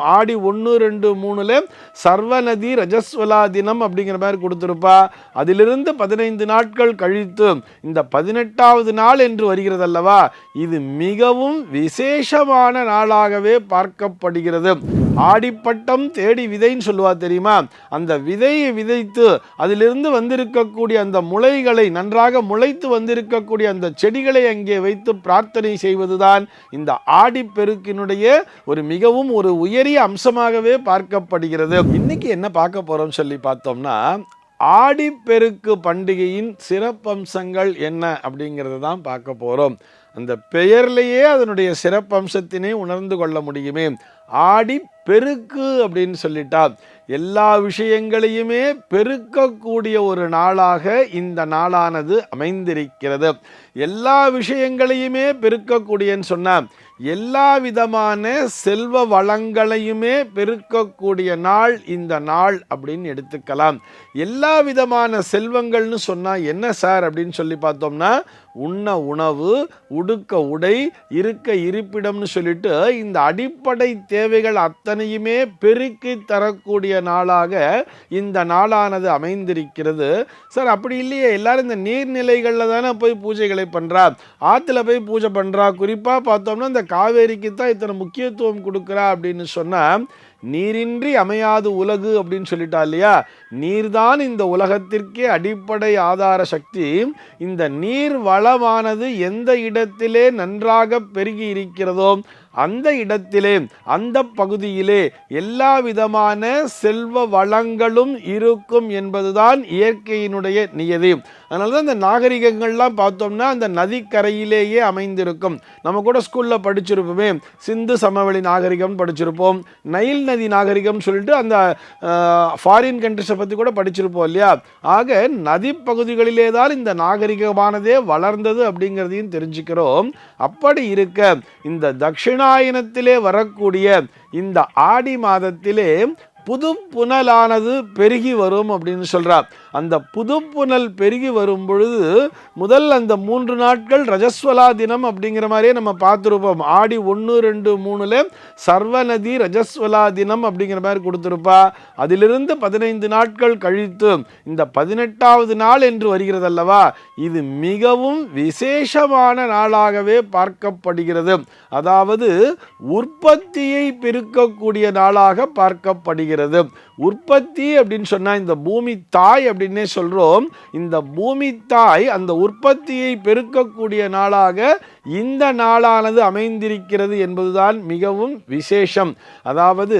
ஆடி ஒன்று ரெண்டு மூணுல சர்வநதி ரஜஸ்வலா தினம் அப்படிங்கிற மாதிரி கொடுத்துருப்பா. அதிலிருந்து பதினைந்து நாட்கள் கழித்து இந்த பதினெட்டாவது நாள் என்று வருகிறது அல்லவா இது மிகவும் விசேஷமான நாளாகவே பார்க்கப்படுகிறது. ஆடிப்பட்டம் தேடி விதைன்னு சொல்லுவா தெரியுமா? அந்த விதையை விதைத்து அதிலிருந்து வந்திருக்கக்கூடிய அந்த முளைகளை நன்றாக முளைத்து வந்திருக்கக்கூடிய அந்த செடிகளை அங்கே வைத்து பிரார்த்தனை செய்வதுதான் இந்த ஆடிப்பெருக்கினுடைய ஒரு மிகவும் ஒரு உயரிய அம்சமாகவே பார்க்கப்படுகிறது. இன்னைக்கு என்ன பார்க்க போறோம் சொல்லி பார்த்தோம்னா ஆடிப்பெருக்கு பண்டிகையின் சிறப்பம்சங்கள் என்ன அப்படிங்கிறது தான் பார்க்க போகிறோம் அந்த பெயர்லேயே அதனுடைய சிறப்பம்சத்தினை உணர்ந்து கொள்ள முடியுமே. ஆடி பெருக்கு அப்படின்னு சொல்லிட்டா எல்லா விஷயங்களையுமே பெருக்கக்கூடிய ஒரு நாளாக இந்த நாளானது அமைந்திருக்கிறது. எல்லா விஷயங்களையுமே பெருக்கக்கூடியன்னு சொன்னால் எல்லா விதமான செல்வ வளங்களையுமே பெருக்கக்கூடிய நாள் இந்த நாள் அப்படின்னு எடுத்துக்கலாம். எல்லா விதமான செல்வங்கள்னு சொன்னால் என்ன சார் அப்படின்னு சொல்லி பார்த்தோம்னா உண்ண உணவு உடுக்க உடை இருக்க இருப்பிடம்னு சொல்லிட்டு இந்த அடிப்படை தேவைகள் அத்தனையுமே பெருக்கி தரக்கூடிய நாளாக இந்த நாளானது அமைந்திருக்கிறது. சார் அப்படி இல்லையே எல்லாரும் இந்த நீர்நிலைகளில் தானே போய் பூஜைகளை பண்ணுறா ஆற்றுல போய் பூஜை பண்ணுறா குறிப்பாக பார்த்தோம்னா இந்த காவேரிக்கு தான் இத்தனை முக்கியத்துவம் கொடுக்குறா அப்படின்னு சொன்னால் நீரின்றி அமையாது உலகு அப்படின்னு சொல்லிட்டா இல்லையா? நீர்தான் இந்த உலகத்திற்கே அடிப்படை ஆதார சக்தி. இந்த நீர் வளமானது எந்த இடத்திலே நன்றாக பெருகி இருக்கிறதோ அந்த இடத்திலே அந்த பகுதியிலே எல்லா விதமான செல்வ வளங்களும் இருக்கும் என்பதுதான் இயற்கையினுடைய நியதி. அதனால தான் இந்த நாகரிகங்கள்லாம் பார்த்தோம்னா அந்த நதிக்கரையிலேயே அமைந்திருக்கும். நம்ம கூட ஸ்கூலில் படிச்சிருப்போமே சிந்து சமவெளி நாகரிகம் படிச்சிருப்போம் நைல் நதி நாகரிகம் சொல்லிட்டு அந்த ஃபாரின் கண்ட்ரிஸை பற்றி கூட படிச்சிருப்போம் இல்லையா? ஆக நதி பகுதிகளிலே தான் இந்த நாகரிகமானதே வளர்ந்தது அப்படிங்கிறதையும் தெரிஞ்சுக்கிறோம். அப்படி இருக்க இந்த தட்சிணாயனத்திலே வரக்கூடிய இந்த ஆடி மாதத்திலே புது புனலானது பெருகி வரும் அப்படின்னு சொல்கிறார் அந்த புது புனல் பெருகி வரும் பொழுது முதல் அந்த மூன்று நாட்கள் ரஜஸ்வலா தினம் அப்படிங்கிற மாதிரியே நம்ம பார்த்துருப்போம். ஆடி ஒன்று ரெண்டு மூணுல சர்வநதி ரஜஸ்வலா தினம் அப்படிங்கிற மாதிரி கொடுத்துருப்பா. அதிலிருந்து பதினைந்து நாட்கள் கழித்து இந்த பதினெட்டாவது நாள் என்று வருகிறது அல்லவா இது மிகவும் விசேஷமான நாளாகவே பார்க்கப்படுகிறது. அதாவது உற்பத்தியை பெருக்கக்கூடிய நாளாக பார்க்கப்படுகிறது. உற்பத்தி அப்படின்னு சொன்னால் இந்த பூமி தாய் அப்படின்னே சொல்கிறோம் இந்த பூமி தாய் அந்த உற்பத்தியை பெருக்கக்கூடிய நாளாக இந்த நாளானது அமைந்திருக்கிறது என்பதுதான் மிகவும் விசேஷம். அதாவது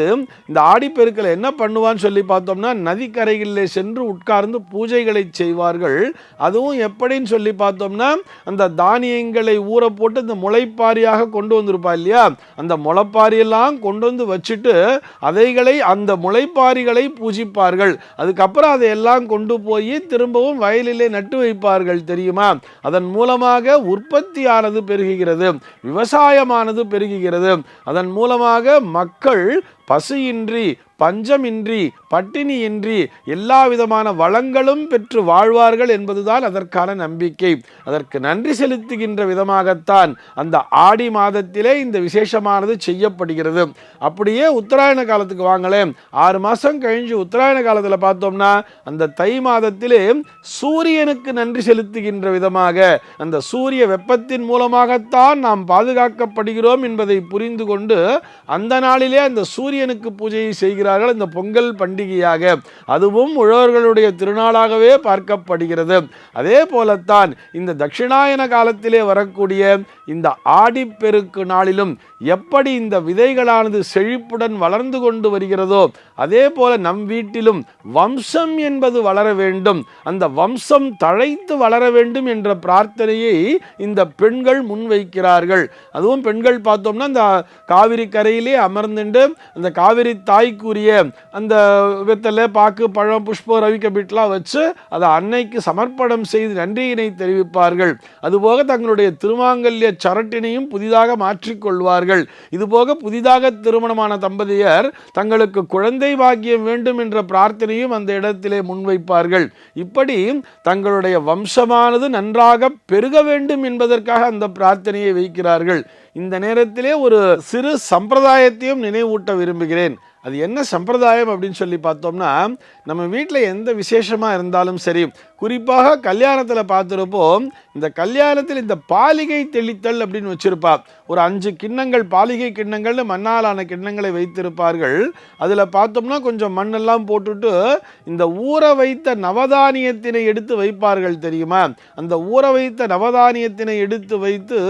இந்த ஆடிப்பெருக்கில் என்ன பண்ணுவான்னு சொல்லி பார்த்தோம்னா நதிக்கரைகளில் சென்று உட்கார்ந்து பூஜைகளை செய்வார்கள். அதுவும் எப்படின்னு சொல்லி பார்த்தோம்னா அந்த தானியங்களை ஊற போட்டு இந்த முளைப்பாரியாக கொண்டு வந்திருப்பா இல்லையா? அந்த முளைப்பாரியெல்லாம் கொண்டு வந்து வச்சுட்டு அதைகளை அந்த முளைப்பாரிகளை பூஜிப்பார்கள். அதுக்கப்புறம் அதையெல்லாம் கொண்டு போய் திரும்பவும் வயலிலே நட்டு வைப்பார்கள் தெரியுமா? அதன் மூலமாக உற்பத்தியானது பெருகுகிறது விவசாயமானது பெருகுகிறது. அதன் மூலமாக மக்கள் பசியின்றி பஞ்சமின்றி பட்டினியின்றி எல்லா விதமான வளங்களும் பெற்று வாழ்வார்கள் என்பதுதான் அதற்கான நம்பிக்கை. அதற்கு நன்றி செலுத்துகின்ற விதமாகத்தான் அந்த ஆடி மாதத்திலே இந்த விசேஷமானது செய்யப்படுகிறது. அப்படியே உத்தராயண காலத்துக்கு வாங்களேன். ஆறு மாதம் கழிஞ்சு உத்தராயண காலத்தில் பார்த்தோம்னா அந்த தை மாதத்திலே சூரியனுக்கு நன்றி செலுத்துகின்ற விதமாக அந்த சூரிய வெப்பத்தின் மூலமாகத்தான் நாம் பாதுகாக்கப்படுகிறோம் என்பதை புரிந்து கொண்டு அந்த நாளிலே அந்த சூரியனுக்கு பூஜையை செய்கிறார்கள் இந்த பொங்கல் பண்டிகையாக. அதுவும் உழவர்களுடைய திருநாளாகவே பார்க்கப்படுகிறது. அதே போலத்தான் இந்த தட்சிணாயன காலத்திலே வரக்கூடிய இந்த ஆடிப்பெருக்கு நாளிலும் எப்படி இந்த விதைகளானது செழிப்புடன் வளர்ந்து கொண்டு வருகிறதோ அதே போல நம் வீட்டிலும் வம்சம் என்பது வளர வேண்டும். அந்த வம்சம் தழைத்து வளர வேண்டும் என்ற பிரார்த்தனையை இந்த பெண்கள் முன்வைக்கிறார்கள். அதுவும் பெண்கள் பார்த்தோம்னா இந்த காவிரி கரையிலே அமர்ந்துண்டு அந்த காவிரி தாய்க்குரிய அந்த வெத்தலை பாக்கு பழம் புஷ்பம் ரவிக்கபிட்லாம் வச்சு அதை அன்னைக்கு சமர்ப்பணம் செய்து நன்றியினை தெரிவிப்பார்கள். அதுபோக தங்களுடைய திருமாங்கல்ய சரட்டினையும் புதிதாக மாற்றிக்கொள்வார்கள் இதுபோக புதிதாக திருமணமான தம்பதியர் தங்களுக்கு குழந்தை பாக்கியம் வேண்டும் என்ற பிரார்த்தனையும் அந்த இடத்திலே முன்வைப்பார்கள். இப்படி தங்களுடைய வம்சமானது நன்றாக பெருக வேண்டும் என்பதற்காக அந்த பிரார்த்தனையை வைக்கிறார்கள். இந்த நேரத்திலே ஒரு சிறு சம்பிரதாயத்தையும் நினைவூட்ட விரும்புகிறேன். அது என்ன சம்பிரதாயம் அப்படின்னு சொல்லி பார்த்தோம்னா நம்ம வீட்டில் எந்த விசேஷமாக இருந்தாலும் சரி குறிப்பாக கல்யாணத்தில் பார்த்துருப்போம் இந்த கல்யாணத்தில் இந்த பாலிகை தெளித்தல் அப்படின்னு வச்சிருப்பா. ஒரு அஞ்சு கிண்ணங்கள் பாலிகை கிண்ணங்கள்னு மண்ணாலான கிண்ணங்களை வைத்திருப்பார்கள். அதில் பார்த்தோம்னா கொஞ்சம் மண்ணெல்லாம் போட்டுட்டு இந்த ஊற வைத்த நவதானியத்தினை எடுத்து வைப்பார்கள் தெரியுமா? அந்த ஊற வைத்த நவதானியத்தினை எடுத்து வைத்து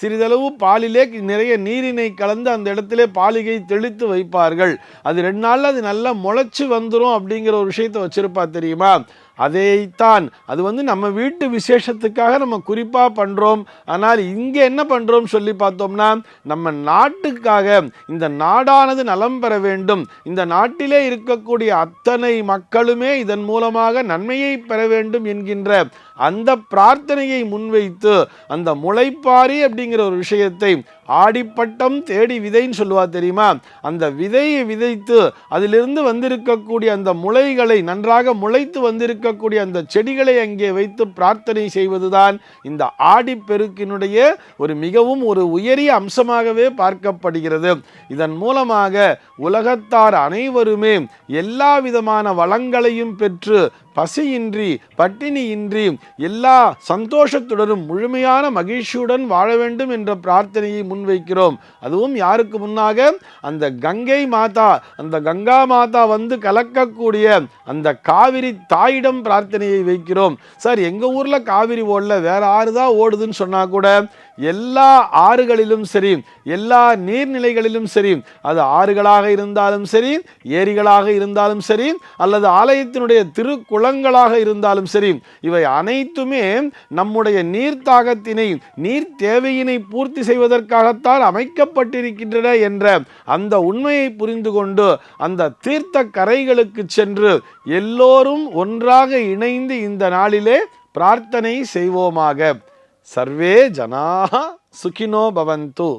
சிறிதளவு பாலிலே நிறைய நீரினை கலந்து அந்த இடத்திலே பாலிகை தெளித்து வைப்பார்கள். அது ரெண்டு நாளில் அது நல்லா முளைச்சி வந்துடும் அப்படிங்கிற ஒரு விஷயத்தை வச்சுருப்பா தெரியுமா? அதைத்தான். அது வந்து நம்ம வீட்டு விசேஷத்துக்காக நம்ம குறிப்பாக பண்ணுறோம் ஆனால் இங்கே என்ன பண்ணுறோம் சொல்லி பார்த்தோம்னா நம்ம நாட்டுக்காக இந்த நாடானது நலம் பெற வேண்டும். இந்த நாட்டிலே இருக்கக்கூடிய அத்தனை மக்களுமே இதன் மூலமாக நன்மையை பெற வேண்டும் என்கின்ற அந்த பிரார்த்தனையை முன்வைத்து அந்த முளைப்பாரி அப்படிங்கிற ஒரு விஷயத்தை ஆடிப்பட்டம் தேடி விதைன்னு சொல்லுவா தெரியுமா? அந்த விதையை விதைத்து அதிலிருந்து வந்திருக்கக்கூடிய அந்த முளைகளை நன்றாக முளைத்து வந்திருக்கக்கூடிய அந்த செடிகளை அங்கே வைத்து பிரார்த்தனை செய்வதுதான் இந்த ஆடிப்பெருக்கினுடைய ஒரு மிகவும் ஒரு உயரிய அம்சமாகவே பார்க்கப்படுகிறது. இதன் மூலமாக உலகத்தார் அனைவருமே எல்லா விதமான வளங்களையும் பெற்று பசியின்றி பட்டினியின்றி எல்லா சந்தோஷத்துடனும் முழுமையான மகிழ்ச்சியுடன் வாழ வேண்டும் என்ற பிரார்த்தனையை முன்வைக்கிறோம். அதுவும் யாருக்கு முன்னாக? அந்த கங்கை மாதா அந்த கங்கா மாதா வந்து கலக்கக்கூடிய அந்த காவிரி தாயிடம் பிரார்த்தனையை வைக்கிறோம். சார் எங்கள் ஊரில் காவிரி ஓடல வேற ஆறு தான் ஓடுதுன்னு சொன்னால் கூட எல்லா ஆறுகளிலும் சரி எல்லா நீர்நிலைகளிலும் சரி அது ஆறுகளாக இருந்தாலும் சரி ஏரிகளாக இருந்தாலும் சரி அல்லது ஆலயத்தினுடைய குளங்களாக இருந்தாலும் சரி இவை அனைத்துமே நம்முடைய நீர் தாகத்தினை நீர் தேவையினை பூர்த்தி செய்வதற்காகத்தான் அமைக்கப்பட்டிருக்கின்றன என்ற அந்த உண்மையை புரிந்து கொண்டு அந்த தீர்த்த கரைகளுக்கு சென்று எல்லோரும் ஒன்றாக இணைந்து இந்த நாளிலே பிரார்த்தனை செய்வோமாக. சர்வே ஜனாக சுகினோ பவந்து.